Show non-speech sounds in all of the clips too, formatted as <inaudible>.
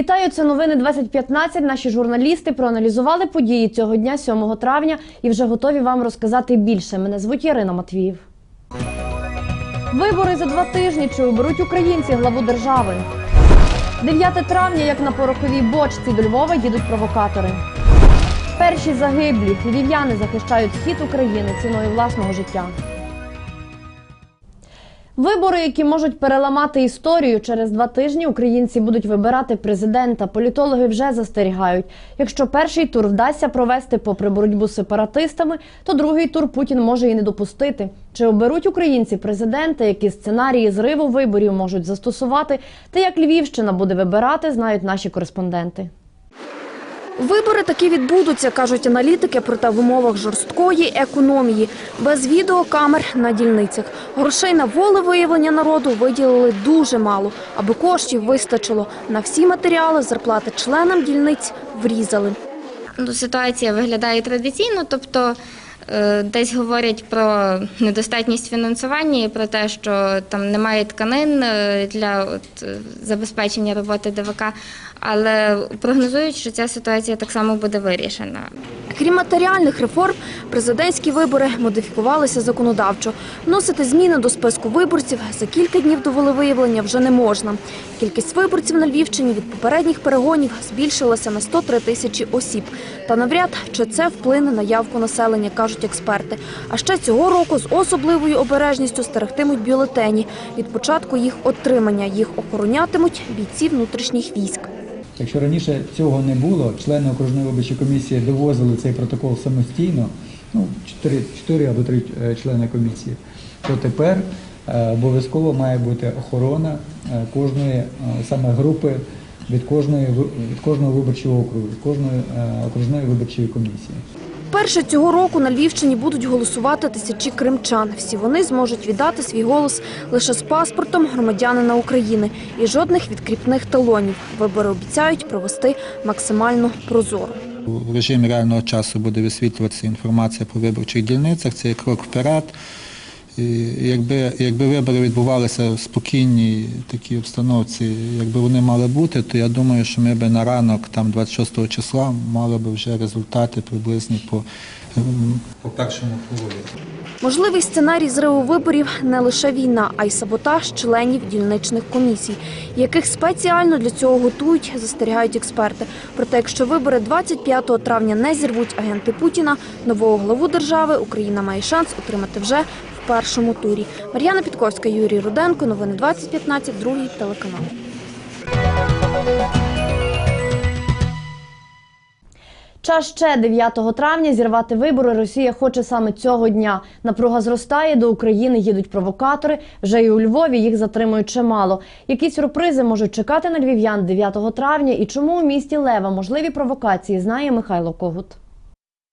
Вітаю, це новини 2015. Наші журналісти проаналізували події цього дня, 7 травня, і вже готові вам розказати більше. Мене звуть Ярина Матвіїв. Вибори за два тижні. Чи оберуть українці главу держави? 9 травня, як на пороховій бочці до Львова, їдуть провокатори. Перші загиблі львів'яни захищають схід України ціною власного життя. Вибори, які можуть переламати історію, через два тижні українці будуть вибирати президента. Політологи вже застерігають. Якщо перший тур вдасться провести попри боротьбу з сепаратистами, то другий тур Путін може і не допустити. Чи оберуть українці президента, які сценарії зриву виборів можуть застосувати, та як Львівщина буде вибирати, знають наші кореспонденти. Вибори таки відбудуться, кажуть аналітики, проте в умовах жорсткої економії, без відеокамер на дільницях. Грошей на волевиявлення народу виділили дуже мало, аби коштів вистачило. На всі матеріали зарплати членам дільниць врізали. Ну, ситуація виглядає традиційно, тобто е, десь говорять про недостатність фінансування і про те, що там немає тканин е, для е, забезпечення роботи ДВК, але прогнозують, що ця ситуація так само буде вирішена. Крім матеріальних реформ, президентські вибори модифікувалися законодавчо. Вносити зміни до списку виборців за кілька днів до волевиявлення вже не можна. Кількість виборців на Львівщині від попередніх перегонів збільшилася на 103 тисячі осіб. Та навряд чи це вплине на явку населення, кажуть експерти. А ще цього року з особливою обережністю стерегтимуть бюлетені. Від початку їх отримання їх охоронятимуть бійці внутрішніх військ. Якщо раніше цього не було, члени окружної виборчої комісії довозили цей протокол самостійно, ну 4, 4 або 3 члени комісії, то тепер е, обов'язково має бути охорона е, кожної е, саме групи від кожної від кожного виборчого округу, від кожної е, окружної виборчої комісії. Перше цього року на Львівщині будуть голосувати тисячі кримчан. Всі вони зможуть віддати свій голос лише з паспортом громадянина України і жодних відкріпних талонів. Вибори обіцяють провести максимально прозоро. У режимі реального часу буде висвітлюватися інформація по виборчих дільницях. Це крок вперед. Якби, якби вибори відбувалися в спокійній такій обстановці, якби вони мали бути, то я думаю, що ми би на ранок, там 26 числа, мали би вже результати приблизні по, ем, по першому турі. Можливий сценарій зриву виборів не лише війна, а й саботаж членів дільничних комісій, яких спеціально для цього готують, застерігають експерти. Проте, якщо вибори 25 травня не зірвуть агенти Путіна, нового главу держави Україна має шанс отримати вже першому турі. Мар'яна Підковська, Юрій Руденко. Новини 2015, другий телеканал. Час ще 9 травня зірвати вибори Росія хоче саме цього дня. Напруга зростає, до України їдуть провокатори. Вже і у Львові їх затримують чимало. Які сюрпризи можуть чекати на львів'ян 9 травня і чому у місті Лева можливі провокації, знає Михайло Когут.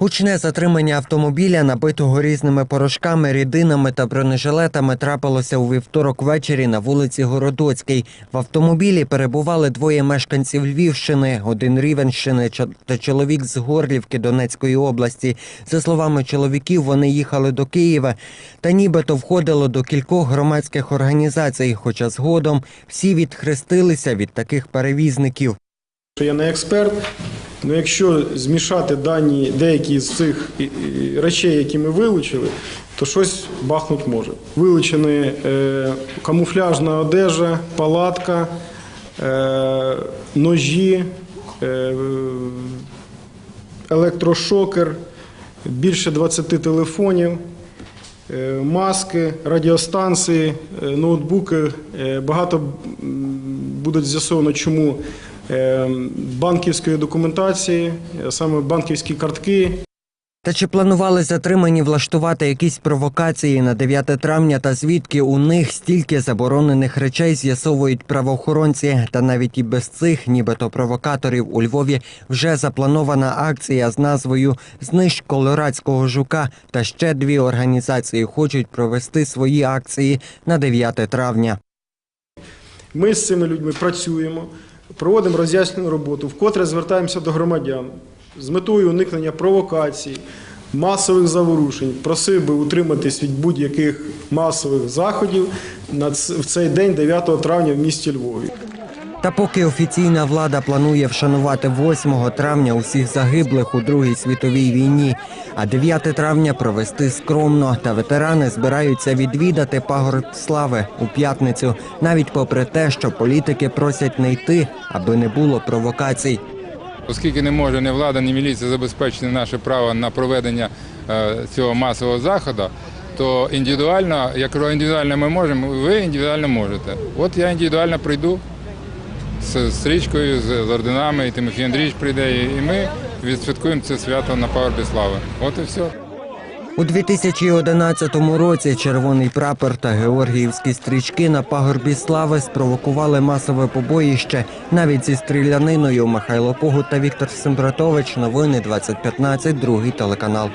Гучне затримання автомобіля, набитого різними порошками, рідинами та бронежилетами, трапилося у вівторок ввечері на вулиці Городоцькій. В автомобілі перебували двоє мешканців Львівщини, один Рівенщини та чоловік з Горлівки Донецької області. За словами чоловіків, вони їхали до Києва та нібито входило до кількох громадських організацій, хоча згодом всі відхрестилися від таких перевізників. я не експерт. Ну, якщо змішати дані деякі з цих речей, які ми вилучили, то щось бахнуть може. Вилучені е, камуфляжна одежа, палатка, е, ножі, е, електрошокер, більше 20 телефонів, е, маски, радіостанції, е, ноутбуки. Е, Багато будуть з'ясовано, чому банківської документації, саме банківські картки, Та чи планували затримані влаштувати якісь провокації на 9 травня та звідки у них стільки заборонених речей з'ясовують правоохоронці? Та навіть і без цих, нібито провокаторів у Львові вже запланована акція з назвою Знищ колорадського жука. Та ще дві організації хочуть провести свої акції на 9 травня. Ми з цими людьми працюємо, проводимо роз'яснену роботу, вкотре звертаємося до громадян з метою уникнення провокацій, масових заворушень. Просив би утриматись від будь-яких масових заходів в цей день, 9 травня, в місті Львові. Та поки офіційна влада планує вшанувати 8 травня усіх загиблих у Другій світовій війні, а 9 травня провести скромно, та ветерани збираються відвідати пагорб слави у п'ятницю, навіть попри те, що політики просять не йти, аби не було провокацій. Оскільки не може ні влада, ні міліція забезпечити наше право на проведення е, цього масового заходу, то індивідуально, я кажу, індивідуально ми можемо, ви індивідуально можете. От я індивідуально прийду з стрічкою, з, орденами, і Тимофій Андрійович прийде, і ми відсвяткуємо це свято на пагорбі слави. От і все. У 2011 році червоний прапор та георгіївські стрічки на пагорбі слави спровокували масове побоїще навіть зі стріляниною Михайло Когут та Віктор Сембратович. Новини 2015, другий телеканал.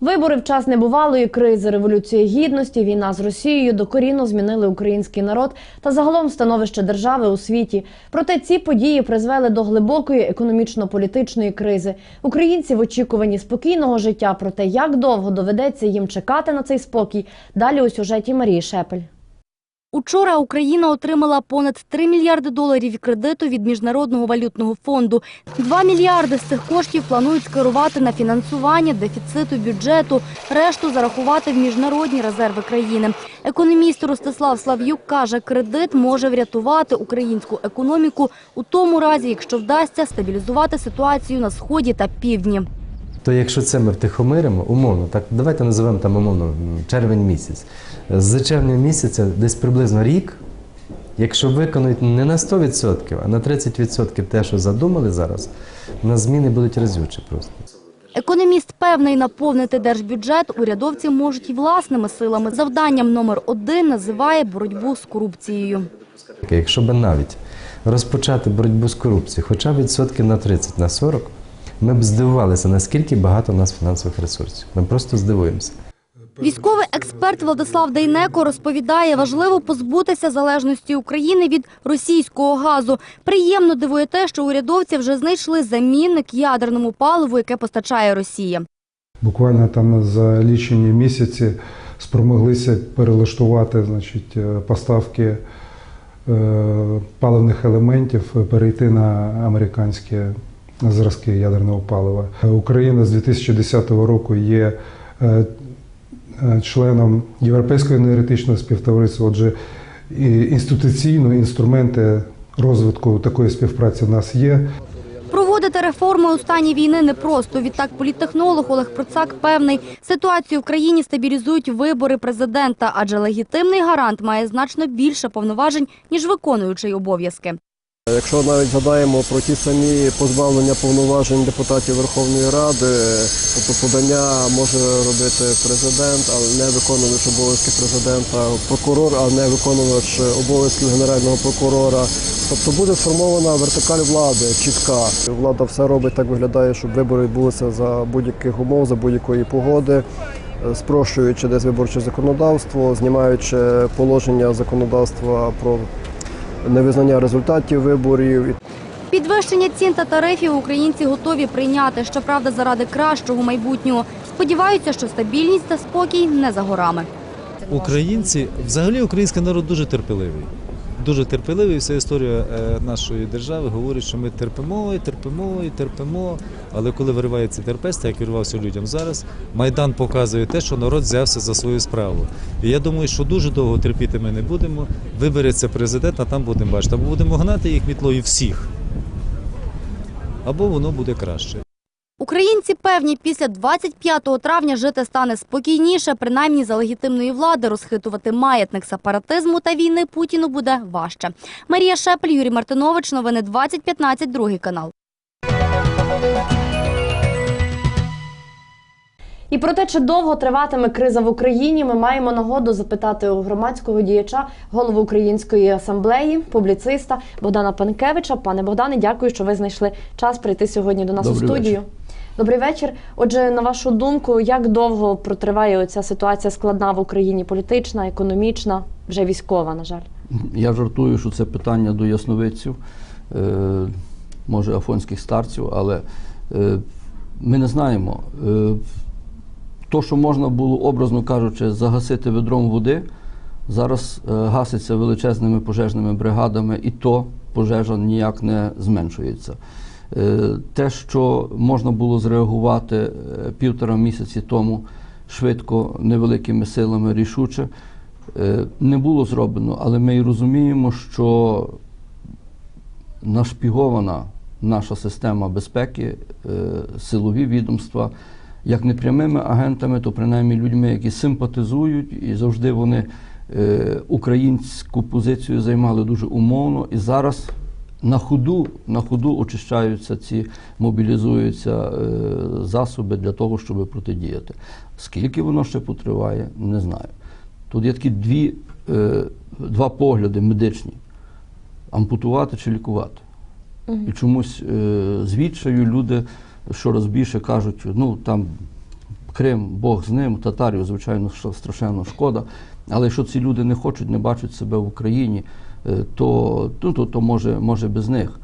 Вибори в час небувалої кризи, революції гідності, війна з Росією докорінно змінили український народ та загалом становище держави у світі. Проте ці події призвели до глибокої економічно-політичної кризи. Українці в очікуванні спокійного життя. Проте як довго доведеться їм чекати на цей спокій? Далі у сюжеті Марії Шепель. Учора Україна отримала понад 3 мільярди доларів кредиту від Міжнародного валютного фонду. 2 мільярди з цих коштів планують скерувати на фінансування дефіциту бюджету, решту зарахувати в міжнародні резерви країни. Економіст Ростислав Слав'юк каже, кредит може врятувати українську економіку у тому разі, якщо вдасться стабілізувати ситуацію на сході та півдні. То якщо це ми втихомиримо, умовно, так давайте називемо там умовно червень місяць. З червня місяця десь приблизно рік, якщо виконують не на 100%, а на 30% те, що задумали зараз, у нас зміни будуть разючі просто. Економіст певний, наповнити держбюджет урядовці можуть і власними силами. Завданням номер один називає боротьбу з корупцією. Якщо б навіть розпочати боротьбу з корупцією, хоча б відсотків на 30, на 40, ми б здивувалися, наскільки багато у нас фінансових ресурсів. Ми просто здивуємося. Військовий експерт Владислав Дейнеко розповідає, важливо позбутися залежності України від російського газу. Приємно дивує те, що урядовці вже знайшли замінник ядерному паливу, яке постачає Росія. Буквально там за лічені місяці спромоглися перелаштувати значить, е, поставки е, паливних елементів, е, перейти на американські зразки ядерного палива. Е, Україна з 2010 року є е, е, членом Європейського енергетичного співтовариства. Отже, інституційно інструменти розвитку такої співпраці в нас є. Проводити реформи у стані війни непросто. Відтак політтехнолог Олег Процак певний, ситуацію в країні стабілізують вибори президента, адже легітимний гарант має значно більше повноважень, ніж виконуючий обов'язки. Якщо навіть згадаємо про ті самі позбавлення повноважень депутатів Верховної Ради, тобто подання може робити президент, але не виконувач обов'язки президента, прокурор, а не виконувач обов'язків генерального прокурора. Тобто буде сформована вертикаль влади чітка. Влада все робить так виглядає, щоб вибори відбулися за будь-яких умов, за будь-якої погоди. е, Спрощуючи десь виборче законодавство, знімаючи положення законодавства про невизнання результатів виборів. Підвищення цін та тарифів українці готові прийняти, щоправда, заради кращого майбутнього. Сподіваються, що стабільність та спокій не за горами. Українці, взагалі український народ дуже терпеливий. Дуже терпеливий. Вся історія е, нашої держави говорить, що ми терпимо і терпимо і терпимо. Але коли виривається терпець, як вирвався людям зараз, Майдан показує те, що народ взявся за свою справу. І я думаю, що дуже довго терпіти ми не будемо. Вибереться президент, а там будемо бачити. Або будемо гнати їх мітлою всіх, або воно буде краще. Українці певні, після 25 травня жити стане спокійніше, принаймні за легітимної влади розхитувати маятник сепаратизму та війни Путіну буде важче. Марія Шепель, Юрій Мартинович, новини 2015, другий канал. І про те, чи довго триватиме криза в Україні, ми маємо нагоду запитати у громадського діяча, голову Української асамблеї, публіциста Богдана Панкевича. Пане Богдане, дякую, що ви знайшли час прийти сьогодні до нас Добрий у студію. Добрий вечір. Отже, на вашу думку, як довго протриває ця ситуація складна в Україні? Політична, економічна, вже військова, на жаль. Я жартую, що це питання до ясновидців, е, може афонських старців, але е, ми не знаємо. Е, то, що можна було, образно кажучи, загасити ведром води, зараз гаситься величезними пожежними бригадами, і то пожежа ніяк не зменшується. Е, Те, що можна було зреагувати е, півтора місяці тому швидко, невеликими силами, рішуче, е, не було зроблено, але ми і розуміємо, що нашпігована наша система безпеки, силові відомства, як не прямими агентами, то принаймні людьми, які симпатизують, і завжди вони українську позицію займали дуже умовно. І зараз на ходу, на ходу очищаються ці, мобілізуються е, засоби для того, щоб протидіяти. Скільки воно ще потриває, не знаю. Тут є такі дві, е, два погляди медичні: ампутувати чи лікувати. І чомусь е, з люди щораз більше кажуть, ну там Крим, Бог з ним, татарів, звичайно, страшенно шкода. Але якщо ці люди не хочуть, не бачать себе в Україні, то, ну, то, то може, може без них.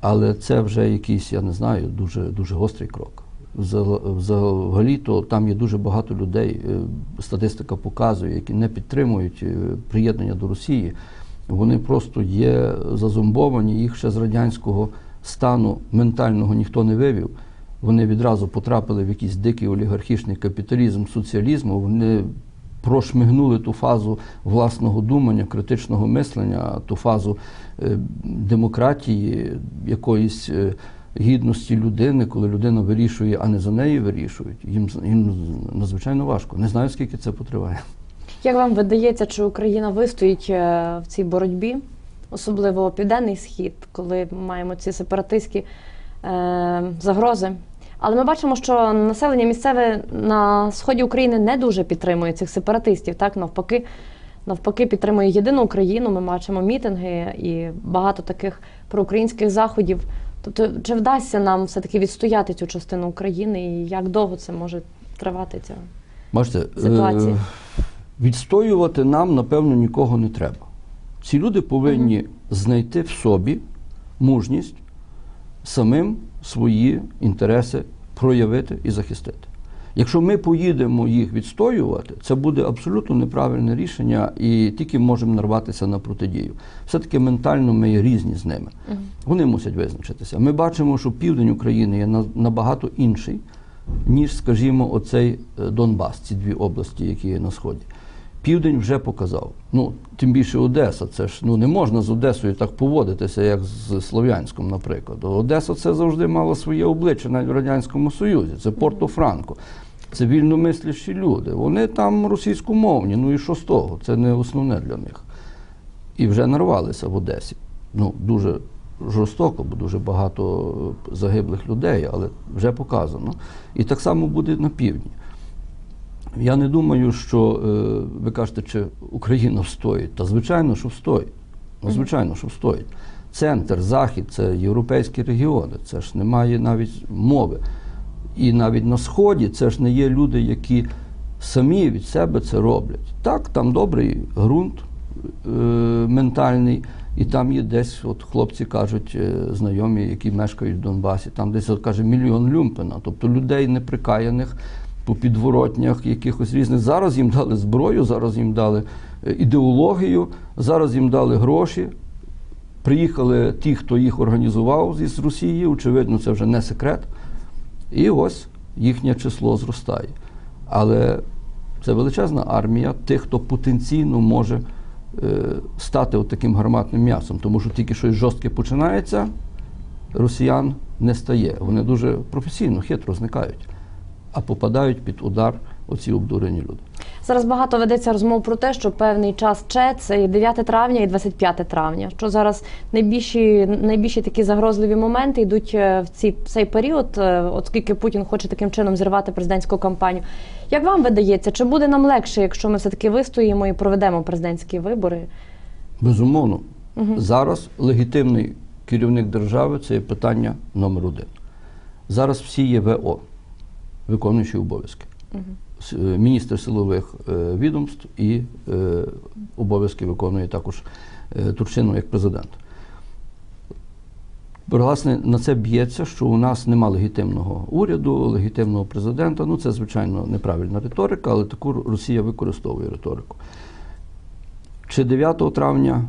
Але це вже якийсь, я не знаю, дуже, дуже гострий крок. Взагалі, то там є дуже багато людей, е, статистика показує, які не підтримують е, приєднання до Росії. Вони просто є зазомбовані, їх ще з радянського стану ментального ніхто не вивів. Вони відразу потрапили в якийсь дикий олігархічний капіталізм соціалізму. Вони прошмигнули ту фазу власного думання, критичного мислення, ту фазу е, демократії, якоїсь е, гідності людини, коли людина вирішує, а не за неї вирішують. Їм, їм надзвичайно важко. Не знаю, скільки це потриває. Як вам видається, чи Україна вистоїть е, в цій боротьбі, особливо південний схід, коли маємо ці сепаратистські е, загрози? Але ми бачимо, що населення місцеве на сході України не дуже підтримує цих сепаратистів. Так навпаки, навпаки, підтримує єдину Україну. Ми бачимо мітинги і багато таких проукраїнських заходів. Тобто, чи вдасться нам все таки відстояти цю частину України, і як довго це може тривати ця? Бачите, Ситуація. е, відстоювати нам, напевно, нікого не треба. Ці люди повинні знайти в собі мужність самим свої інтереси проявити і захистити. Якщо ми поїдемо їх відстоювати, це буде абсолютно неправильне рішення і тільки можемо нарватися на протидію. Все-таки ментально ми є різні з ними. Вони мусять визначитися. Ми бачимо, що південь України є на- набагато інший, ніж, скажімо, оцей е, Донбас, ці дві області, які є на сході. Південь вже показав. Ну, тим більше Одеса. Це ж ну не можна з Одесою так поводитися, як з Слов'янськом, наприклад. Одеса це завжди мала своє обличчя навіть в Радянському Союзі. Це Порто-Франко. Це вільномислящі люди. Вони там російськомовні. Ну і що з того? Це не основне для них. І вже нарвалися в Одесі. Ну, дуже жорстоко, бо дуже багато загиблих людей, але вже показано. І так само буде на півдні. Я не думаю, що е, ви кажете, чи Україна встоїть. Та звичайно, що встоїть. Ну, звичайно, що встоїть. Центр, захід це європейські регіони. Це ж немає навіть мови. І навіть на сході це ж не є люди, які самі від себе це роблять. Так, там добрий ґрунт е, ментальний, і там є десь, от хлопці кажуть, е, знайомі, які мешкають в Донбасі, там десь от, каже мільйон люмпена, тобто людей неприкаяних по підворотнях якихось різних. Зараз їм дали зброю, зараз їм дали е, ідеологію, зараз їм дали гроші. Приїхали ті, хто їх організував з Росії, очевидно, це вже не секрет. І ось їхнє число зростає. Але це величезна армія тих, хто потенційно може е, стати от таким гарматним м'ясом. Тому що тільки щось жорстке починається, росіян не стає. Вони дуже професійно, хитро зникають, а попадають під удар оці обдурені люди. Зараз багато ведеться розмов про те, що певний час ЧЕ це і 9 травня і 25 травня. Що зараз найбільші, найбільші такі загрозливі моменти йдуть е, в ці, в цей період, е, оскільки Путін хоче таким чином зірвати президентську кампанію. Як вам видається, чи буде нам легше, якщо ми все таки вистоїмо і проведемо президентські вибори? Безумовно, зараз легітимний керівник держави це питання номер один. Зараз всі є ВО, виконуючі обов'язки. Е, Міністр силових е, відомств і е, обов'язки виконує також Турчинов як президент. власне на це б'ється, що у нас нема легітимного уряду, легітимного президента. Ну це звичайно неправильна риторика, але таку Росія використовує риторику. Чи 9 травня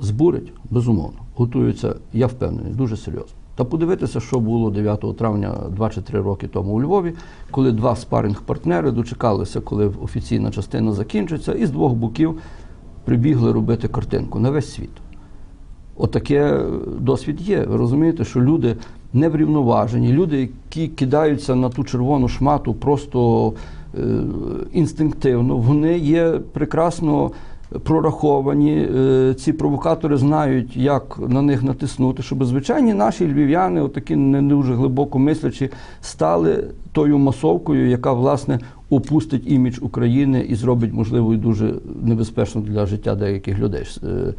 збурить? Безумовно. Готуються, я впевнений, дуже серйозно. Та подивитися, що було 9 травня 2 чи 3 роки тому у Львові, коли два спаринг-партнери дочекалися, коли офіційна частина закінчиться, і з двох боків прибігли робити картинку на весь світ. Отаке досвід є. Ви розумієте, що люди неврівноважені, люди, які кидаються на ту червону шмату просто е, інстинктивно, вони є прекрасно прораховані. Е, ці провокатори знають, як на них натиснути, щоб звичайні наші львів'яни, отакі не дуже глибоко мислячі, стали тою масовкою, яка власне опустить імідж України і зробить можливо і дуже небезпечно для життя деяких людей, е, е,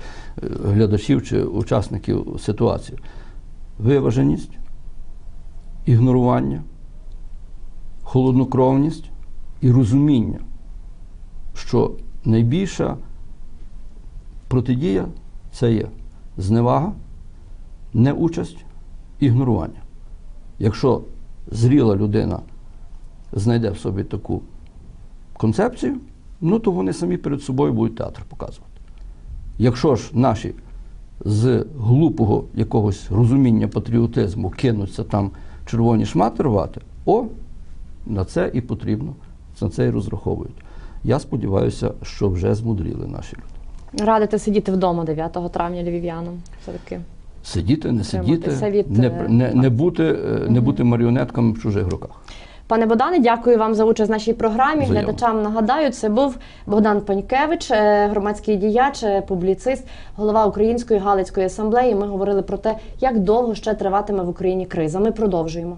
глядачів чи учасників ситуації. Виваженість, ігнорування, холоднокровність і розуміння, що найбільша протидія це є зневага, неучасть, ігнорування. Якщо зріла людина знайде в собі таку концепцію, ну то вони самі перед собою будуть театр показувати. Якщо ж наші з глупого якогось розуміння патріотизму кинуться там червоні шмати рвати, о, на це і потрібно, на це і розраховують. Я сподіваюся, що вже змудріли наші люди. Радите сидіти вдома 9 травня львів'янам. Все-таки. Сидіти, не сидіти, від, не, е, не, не, бути, е, не бути маріонетками в чужих руках. Пане Богдане, дякую вам за участь в нашій програмі. Взаємно. Глядачам нагадаю, це був Богдан Панькевич, е, громадський діяч, публіцист, голова Української Галицької асамблеї. Ми говорили про те, як довго ще триватиме в Україні криза. Ми продовжуємо.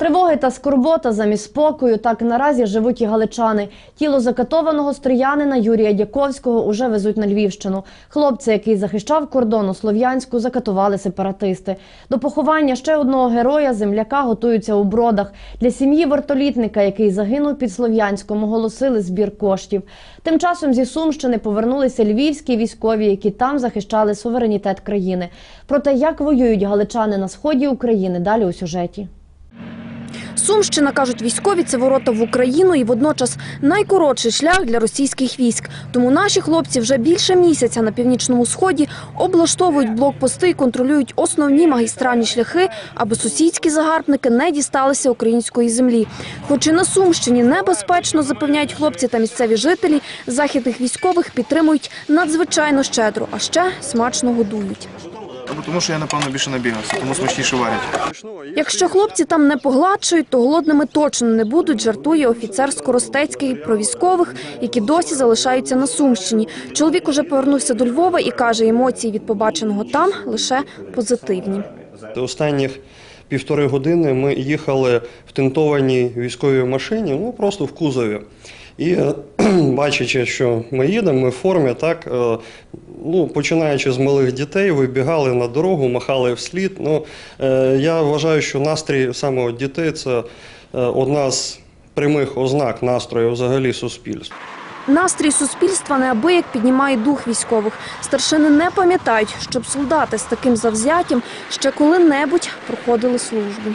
Тривоги та скорбота замість спокою так наразі живуть і галичани. Тіло закатованого стріянина Юрія Дяковського уже везуть на Львівщину. Хлопця, який захищав кордон у Слов'янську, закатували сепаратисти. До поховання ще одного героя земляка готуються у бродах. Для сім'ї вартолітника, який загинув під Слов'янськом, оголосили збір коштів. Тим часом зі Сумщини повернулися львівські військові, які там захищали суверенітет країни. Про те, як воюють галичани на сході України, далі у сюжеті. Сумщина, кажуть військові, це ворота в Україну і водночас найкоротший шлях для російських військ. Тому наші хлопці вже більше місяця на північному сході облаштовують блокпости і контролюють основні магістральні шляхи, аби сусідські загарбники не дісталися української землі. Хоч і на Сумщині небезпечно запевняють хлопці та місцеві жителі, західних військових підтримують надзвичайно щедро, а ще смачно годують. Або тому, що я напевно більше набігався, тому смачніше варять. Якщо хлопці там не погладшують, то голодними точно не будуть, жартує офіцер Скоростецький про військових, які досі залишаються на Сумщині. Чоловік уже повернувся до Львова і каже, емоції від побаченого там лише позитивні. Останніх півтори години ми їхали в тентованій військовій машині, ну просто в кузові. І е, <clears throat> бачачи, що ми їдемо, ми в формі, так, е, ну, починаючи з малих дітей, вибігали на дорогу, махали вслід. Ну, е, я вважаю, що настрій саме от дітей це е, одна з прямих ознак настрою взагалі суспільства. Настрій суспільства неабияк піднімає дух військових. Старшини не пам'ятають, щоб солдати з таким завзяттям ще коли-небудь проходили службу.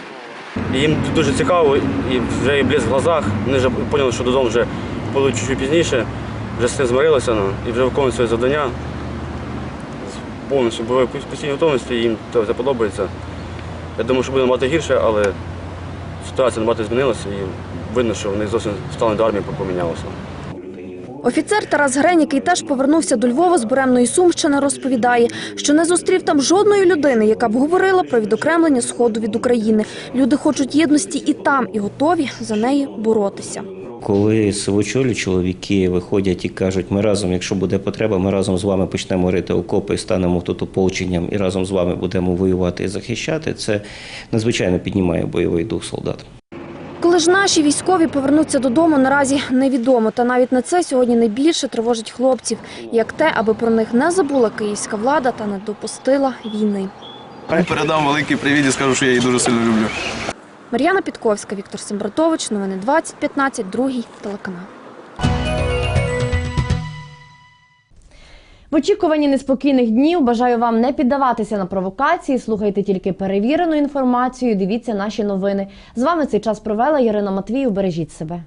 Їм дуже цікаво і вже і близьк в глазах. Вони вже поняли, що додому вже будуть чуть пізніше, вже з цим змирилися ну, і вже виконують своє завдання. Повністю бойової постійній готовності, їм це подобається. Я думаю, що буде набагато гірше, але ситуація набагато змінилася і видно, що вони зовсім стали до армії помінялися. Офіцер Тарас Грень, який теж повернувся до Львова з буремної Сумщини, розповідає, що не зустрів там жодної людини, яка б говорила про відокремлення Сходу від України. Люди хочуть єдності і там, і готові за неї боротися. Коли сивочолі чоловіки виходять і кажуть, ми разом, якщо буде потреба, ми разом з вами почнемо рити окопи, станемо тут ополченням і разом з вами будемо воювати і захищати, це надзвичайно піднімає бойовий дух солдат. Коли ж наші військові повернуться додому, наразі невідомо. Та навіть на це сьогодні найбільше тривожить хлопців, як те, аби про них не забула київська влада та не допустила війни. Передам великий привіт і скажу, що я її дуже сильно люблю. Мар'яна Підковська, Віктор Сембратович, новини 2015, другий телеканал. В очікуванні неспокійних днів бажаю вам не піддаватися на провокації, слухайте тільки перевірену інформацію. Дивіться наші новини. З вами цей час провела Ярина Матвіїв. Бережіть себе.